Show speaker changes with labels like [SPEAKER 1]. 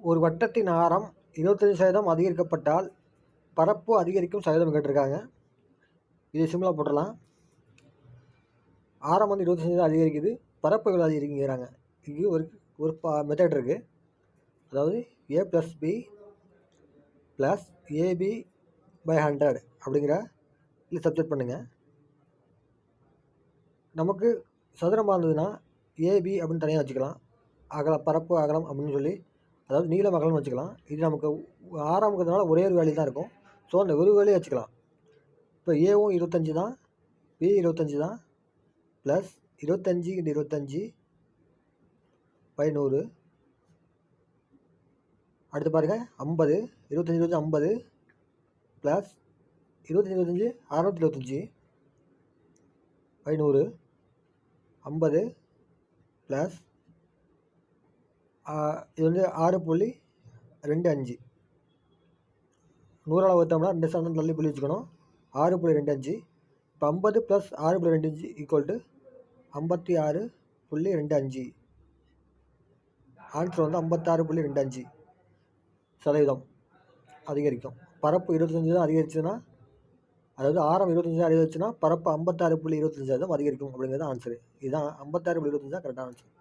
[SPEAKER 1] ஒரு வட்டத்தின் ஆரம் இருபத்தஞ்சி சதவீதம் அதிகரிக்கப்பட்டால் பரப்பு அதிகரிக்கும் சதவீதம் கேட்டிருக்காங்க. இது சிம்பிளாக போட்டுடலாம். ஆரம் வந்து இருபத்தஞ்சி சதவீதம் அதிகரிக்குது. பரப்பு எவ்வளோ அதிகரிக்குங்கிறாங்க. இது ஒரு ஒரு பா மெத்தட் இருக்குது அதாவது A plus B plus AB by hundred அப்படிங்கிற இல்லை சப்ஜெக்ட் பண்ணுங்கள் நமக்கு சதுரமாக இருந்ததுன்னா ஏபி அப்படின்னு தனியாக வச்சுக்கலாம். அகலம் பரப்பு அகலம் அப்படின்னு சொல்லி அதாவது நீளம் அகலம்னு வச்சுக்கலாம். இது நமக்கு ஆறாம் இருக்கிறதுனால ஒரே ஒரு வேலையில் தான் இருக்கும். ஸோ அந்த ஒரு வேலையை வச்சுக்கலாம். இப்போ ஏவும் இருபத்தஞ்சி தான். பி இருபத்தஞ்சி தான். ப்ளஸ் இருபத்தஞ்சி இந்த இருபத்தஞ்சி பதினூறு அடுத்து பாருங்கள் ஐம்பது. இருபத்தஞ்சி இருபத்தஞ்சி ஐம்பது. ப்ளஸ் இருபத்தஞ்சி இருபத்தஞ்சி அறநூற்றி இருபத்தஞ்சி. பதினூறு ஐம்பது. ப்ளஸ் இது வந்து ஆறு புள்ளி ரெண்டு அஞ்சு. நூறால் ஊற்றோம்னா ரெண்டு சதம் தள்ளி புள்ளி வச்சுக்கணும். ஆறு புள்ளி ரெண்டு அஞ்சு. இப்போ ஐம்பது ப்ளஸ் ஆறு புள்ளி ரெண்டு அஞ்சு ஈக்குவல் டு ஐம்பத்தி ஆறு புள்ளி ரெண்டு அஞ்சு. ஆன்சர் வந்து ஐம்பத்தாறு புள்ளி ரெண்டு அஞ்சு சதவீதம் அதிகரிக்கும். பரப்பு இருபத்தஞ்சி தான் அதிகரிச்சுன்னா அதாவது ஆரம் இருபத்தஞ்சி தான் அதிகரிச்சுன்னா பரப்பு ஐம்பத்தாறு புள்ளி இருபத்தஞ்சி சதவீதம் அதிகரிக்கும் அப்படிங்கிறது ஆன்சரு இதுதான் ஐம்பத்தாறு புள்ளி இருபத்தஞ்சி தான் கரெக்டான ஆன்சர்